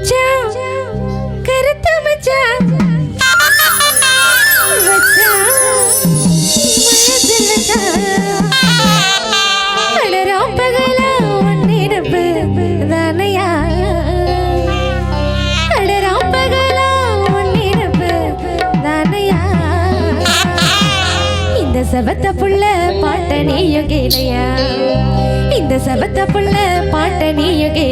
மச்சான் கருத்த மச்சான் சபத்த புள்ள பாட்ட நீ கேளையா இந்த சபத்த புள்ள பாட்ட நீ கேளையா